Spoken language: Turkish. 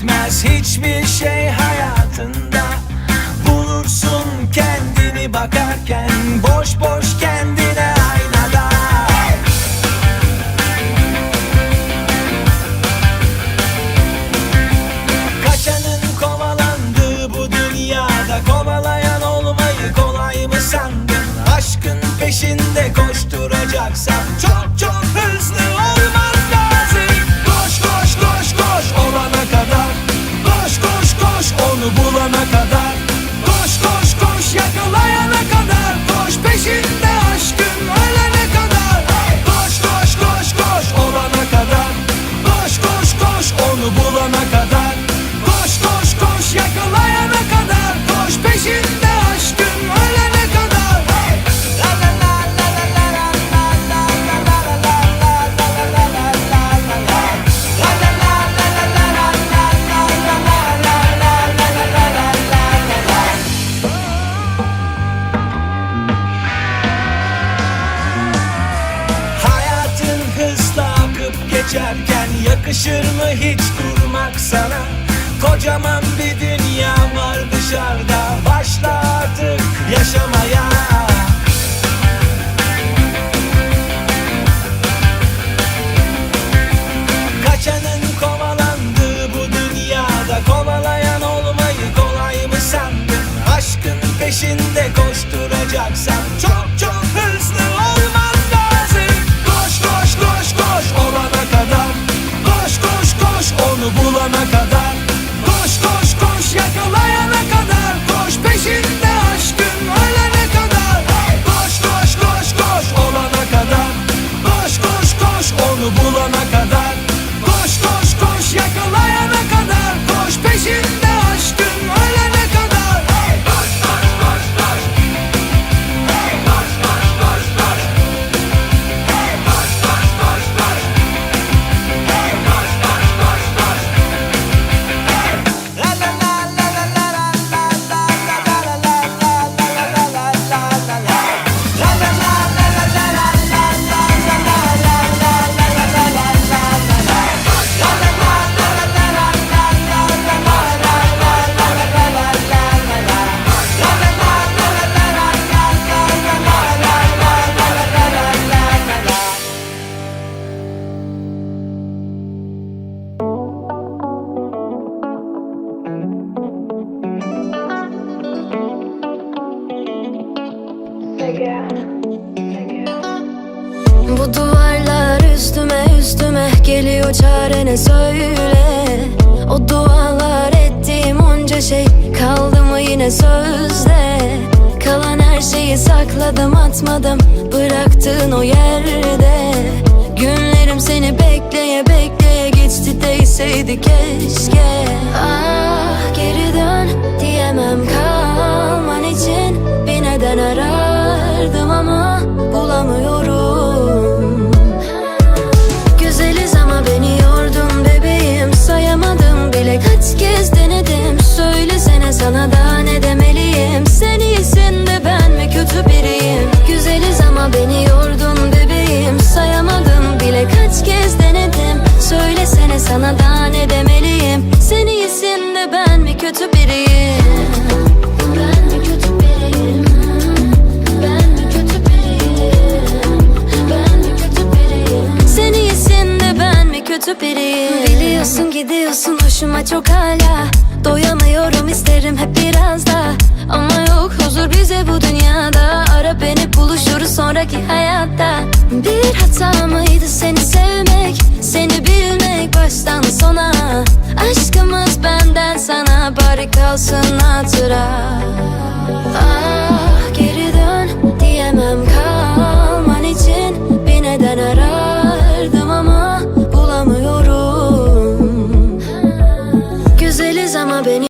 gitmez hiçbir şey hayatında Bulursun kendini bakarken boş boş kendine aynada Kaçanın kovalandığı bu dünyada Kovalayan olmayı kolay mı sandın? Aşkın peşinde koşturacaksan akıp geçerken yakışır mı hiç durmak sana? Kocaman bir dünya var dışarıda başla artık yaşamaya Kaçanın kovalandığı bu dünyada Kovalayan olmayı kolay mı sandın? Aşkın peşinde koşturacaksan Bu duvarlar üstüme üstüme geliyor çare ne söyle. O dualar ettiğim onca şey kaldı mı yine sözde? Kalan her şeyi sakladım atmadım bıraktığın o yerde. Günlerim seni bekleye bekleye geçti değseydi keşke. Ah sana da ne demeliyim? Sen iyisin de ben mi kötü biriyim? Ben mi kötü biriyim? Ben mi kötü biriyim? Ben mi kötü biriyim Sen iyisin de ben mi kötü biriyim? Biliyorsun gidiyorsun hoşuma çok hala. Doyamıyorum isterim hep biraz da Ama yok huzur bize bu dünyada. Ara beni buluşuruz sonraki hayatta. Bir hata mıydı seni sevmek calça natural. Ah.